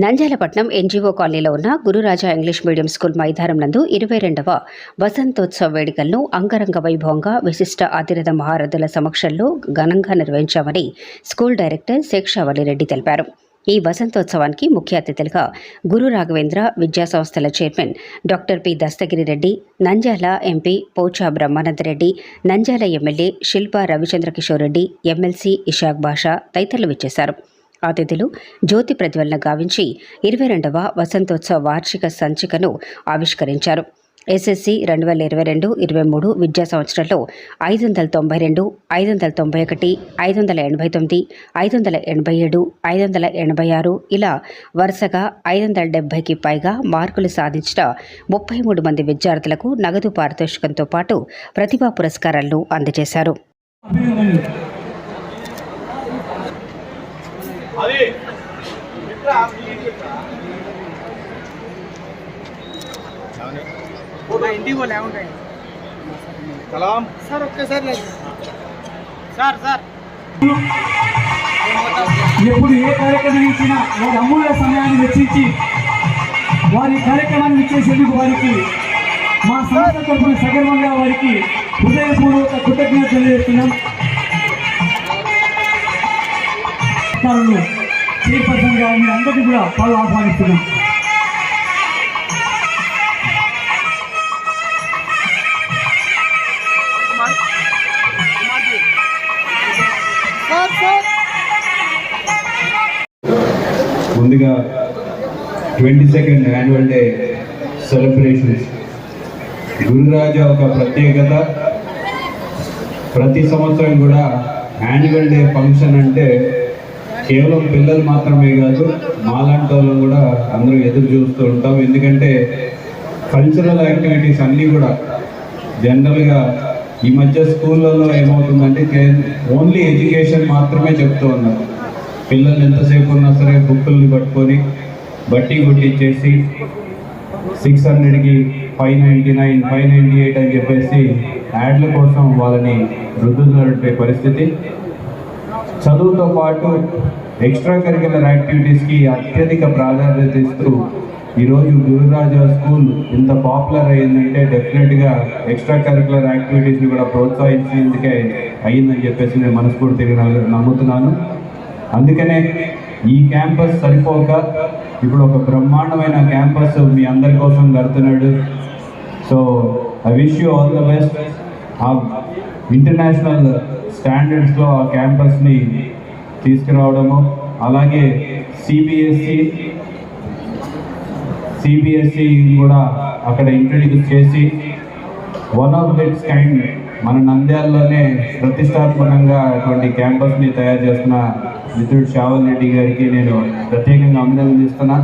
Nandyalapatnam NGO కాలనీలో ఉన్న Gururaja English medium school మైదానం నందు ఇరవై రెండవ వసంతోత్సవ వేడుకలను అంగరంగ వైభవంగా విశిష్ట అతిరథ మహారథుల సమక్షంలో ఘనంగా నిర్వహించామని స్కూల్ డైరెక్టర్ శేక్షావళిరెడ్డి తెలిపారు. ఈ వసంతోత్సవానికి ముఖ్య అతిథులుగా గురు రాఘవేంద్ర విద్యా సంస్థల chairman doctor P Dastagiri Reddy Nandyal MP Pocha Brahmanandareddy Nandyal MLA Shilpa Ravichandra Kishore Reddy MLC Ishaq Basha తదితరులు విచ్చేశారు. అతిథులు జ్యోతి ప్రజ్వలన గావించి ఇరవై రెండవ వసంతోత్సవ వార్షిక సంచికను ఆవిష్కరించారు. ఎస్ఎస్సి రెండు వేల ఇరవై రెండు ఇరవై మూడు విద్యా సంవత్సరంలో ఐదు వందల తొంభై రెండు ఐదు వందల తొంభై ఒకటి ఐదు వందల ఎనభై తొమ్మిది ఐదు వందల ఎనభై ఏడు ఐదు వందల ఎనభై ఆరు ఇలా వరుసగా ఐదు వందల డెబ్బైకి పైగా మార్కులు సాధించిన ముప్పై మూడు మంది విద్యార్థులకు నగదు పారితోషికంతో పాటు ప్రతిభా పురస్కారాలను అందజేశారు. అది. ఇంటికి పోలే ఉంటాయి కలాం సార్ ఒక్కసారి సార్ సార్. ఎప్పుడు ఏ కార్యక్రమం ఇచ్చినా వారి అమూల్య సమయాన్ని వెచ్చించి వారి కార్యక్రమాన్ని ఇచ్చేసేందుకు వారికి మా సంస్థ తరఫున సగర్వంగా వారికి హృదయపూర్వక కృతజ్ఞత తెలియజేస్తున్నాం. రాష్ట్రాలను చైర్పర్సన్గా మీ అందరికీ కూడా పలు ఆహ్వానిస్తున్నాం. ముందుగా twenty second annual day celebrations. Gururaja ఒక ప్రత్యేకత. ప్రతి సంవత్సరం కూడా యాన్యువల్ డే ఫంక్షన్ అంటే కేవలం పిల్లలు మాత్రమే కాదు మాలాంటి వాళ్ళు కూడా అందరూ ఎదురు చూస్తూ ఉంటాం. ఎందుకంటే కల్చరల్ యాక్టివిటీస్ అన్నీ కూడా జనరల్గా ఈ మధ్య స్కూళ్ళలో ఏమవుతుందంటే ఓన్లీ ఎడ్యుకేషన్ మాత్రమే చెప్తూ ఉన్నారు. పిల్లలు ఎంతసేపు ఉన్నా సరే బుక్కుల్ని పట్టుకొని బట్టి కొట్టించేసి సిక్స్ హండ్రెడ్కి five ninety nine five ninety eight అని చెప్పేసి యాడ్ల కోసం వాళ్ళని రుద్దుతున్నటువంటి పరిస్థితి. చదువుతో పాటు ఎక్స్ట్రా కరికులర్ యాక్టివిటీస్కి అత్యధిక ప్రాధాన్యత ఇస్తూ ఈరోజు గురురాజా స్కూల్ ఇంత పాపులర్ అయిందంటే డెఫినెట్గా ఎక్స్ట్రా కరికులర్ యాక్టివిటీస్ని కూడా ప్రోత్సహించేందుకే అయ్యిందని చెప్పేసి నేను మనస్ఫూర్తిగా నమ్ముతున్నాను. అందుకనే ఈ క్యాంపస్ సరిపోక ఇప్పుడు ఒక బ్రహ్మాండమైన క్యాంపస్ మీ అందరి కోసం కడుతున్నాడు so I wish you all the best ఆ ఇంటర్నేషనల్ స్టాండర్డ్స్లో ఆ క్యాంపస్ని తీసుకురావడము అలాగే సిబిఎస్సి సిబిఎస్సి కూడా అక్కడ ఇంట్రడ్యూస్ చేసి వన్ ఆఫ్ దట్స్ కైండ్ మన నంద్యాలలోనే ప్రతిష్టాత్మకంగా అటువంటి క్యాంపస్ని తయారు చేస్తున్న మిత్రుడు శావల్ రెడ్డి గారికి నేను ప్రత్యేకంగా అభినందిస్తున్నా